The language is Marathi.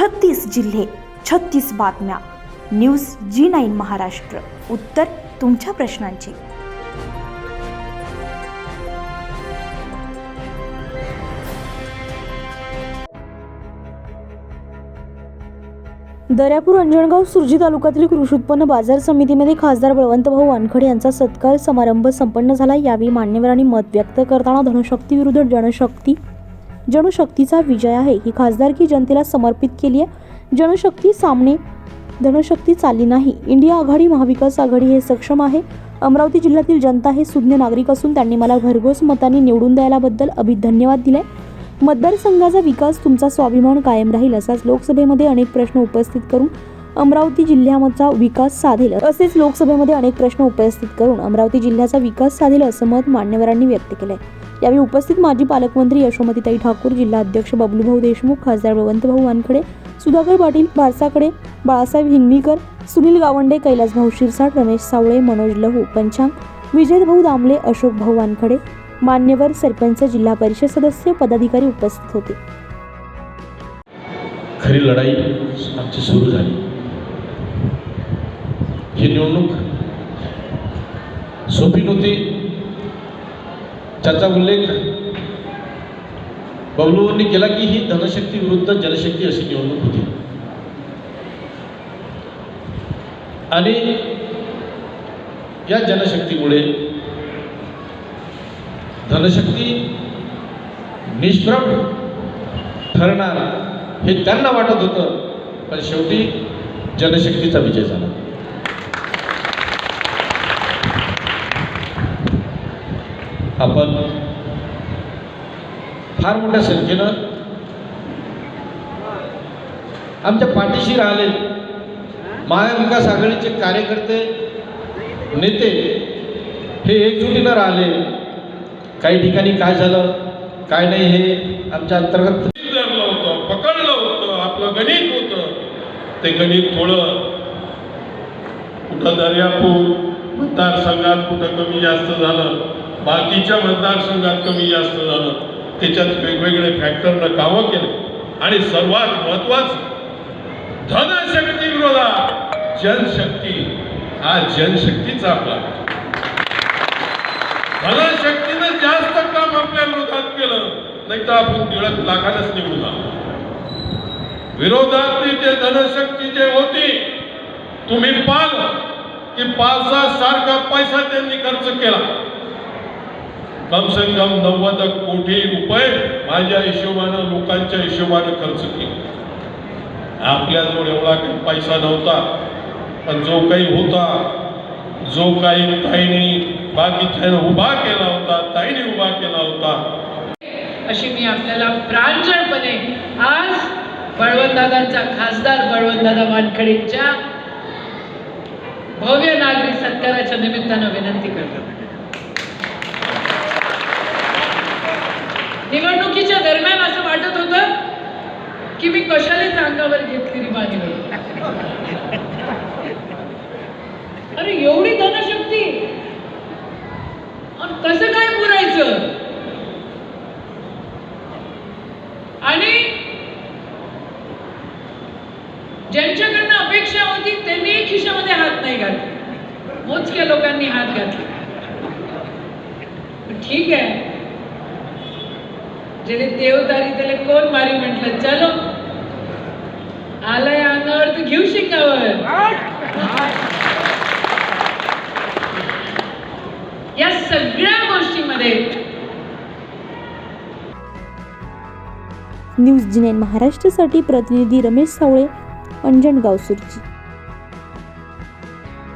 छत्तीस जिल्हे छत्तीस बातम्या. News G nine Maharashtra. उत्तर तुमच्या प्रश्नांची. दर्यापूर अंजणगाव सुरजी तालुक्यातील कृषी उत्पन्न बाजार समितीमध्ये खासदार बळवंतभाऊ वानखडे यांचा सत्कार समारंभ संपन्न झाला. यावेळी मान्यवरांनी मत व्यक्त करताना धनशक्ती विरुद्ध जनशक्ती जनशक्तीचा विजय आहे. ही खासदारकी जनतेला समर्पित केली आहे. जनशक्ती सामने धनशक्ती चालली नाही. इंडिया आघाडी महाविकास आघाडी हे सक्षम आहे. अमरावती जिल्ह्यातील जनता हे सुज्ञ नागरिक असून त्यांनी मला भरघोस मताने निवडून द्यायलाबद्दल अभिधन्यवाद दिले मतदारसंघाचा विकास तुमचा स्वाभिमान कायम राहील असाच लोकसभेमध्ये अनेक प्रश्न उपस्थित करून अमरावती जिल्ह्याचा विकास साधेल असेच लोकसभेमध्ये अनेक प्रश्न उपस्थित करून अमरावती जिल्ह्याचा विकास साधेल असं मत मान्यवरांनी व्यक्त केलंय. यावेळी उपस्थित माजी पालकमंत्री यशोमतीताई ठाकूर जिल्हा अध्यक्ष बबलूभाऊ देशमुख खासदार बळवंतभाऊ वानखडे सुधाकर पाटील बारसाकडे बाळासाहेब हिंगणीकर सुनील गावंडे कैलास भाऊ शिरसाट रमेश सावळे मनोज लहू पंचांग विजय भाऊ दामले अशोक भाऊ वानखडे मान्यवर सरपंच जिल्हा परिषद सदस्य पदाधिकारी उपस्थित होते. खरी लढाई आमची सुरू झाली. ही निवडणूक सोपी नव्हती. त्याचा उल्लेख बबलूंनी केला की ही धनशक्ती विरुद्ध जनशक्ती अशी निवडणूक होती. आणि या जनशक्तीमुळे धनशक्ती निष्प्रभ ठरणार हे त्यांना वाटत होतं. पण शेवटी जनशक्तीचा विजय झाला. आपण फार मोठ्या संख्येनं आमच्या पाठीशी राहिले. महाविकास आघाडीचे कार्यकर्ते नेते हे एकजुटीनं राहिले. काही ठिकाणी काय झालं काय नाही हे आमच्या अंतर्गत धरलं होतं पकडलं होतं आपलं गणित होतं. ते गणित थोडं कुठं दर्यापूर मतदारसंघात कुठं कमी जास्त झालं. बाकीच्या मतदारसंघात कमी जास्त झालं. त्याच्यात वेगवेगळे फॅक्टरनं कामं केले. आणि सर्वात महत्वाचं धनशक्ती विरोधात जनशक्ती. हा जनशक्तीचा आपला. धनशक्तीनं जास्त काम आपल्या विरोधात केलं नाही तर आपण दीड लाखानच निवडून आलो. विरोधातली जे धनशक्ती जे होती तुम्ही पाल की पाचसा सारखा पैसा त्यांनी खर्च केला. कम से कम नव्वद कोटी रुपये माझ्या हिशोबानं लोकांच्या हिशोबानं खर्च केला. आपल्याजवळ एवढा काही पैसा नव्हता पण जो काही होता जो काही ताईने बाकीच्या उभा केला होता ताईने उभा केला होता. अशी मी आपल्याला प्रांजळपणे आज बळवंतदादांचा खासदार बळवंतदादा वानखडेंच्या भव्य नागरिक सत्काराच्या निमित्तानं विनंती करतो. निवडणुकीच्या दरम्यान असं वाटत होतं की मी कशालाच अंगावर घेतली रिबानी अरे एवढी धनशक्ती. कसं काय पुरायचं? आणि ज्यांच्याकडनं अपेक्षा होती त्यांनी खिशामध्ये हात नाही घातले. मोजक्या लोकांनी हात घातले. ठीक आहे. ज्याने देवदारी त्याला कोण मारी म्हटलं? चलो. आलाय अंगावर तर घेऊ शिकावर या सगळ्या गोष्टीमध्ये न्यूज जिनेन महाराष्ट्रासाठी प्रतिनिधी रमेश सावळे अंजन सुरजी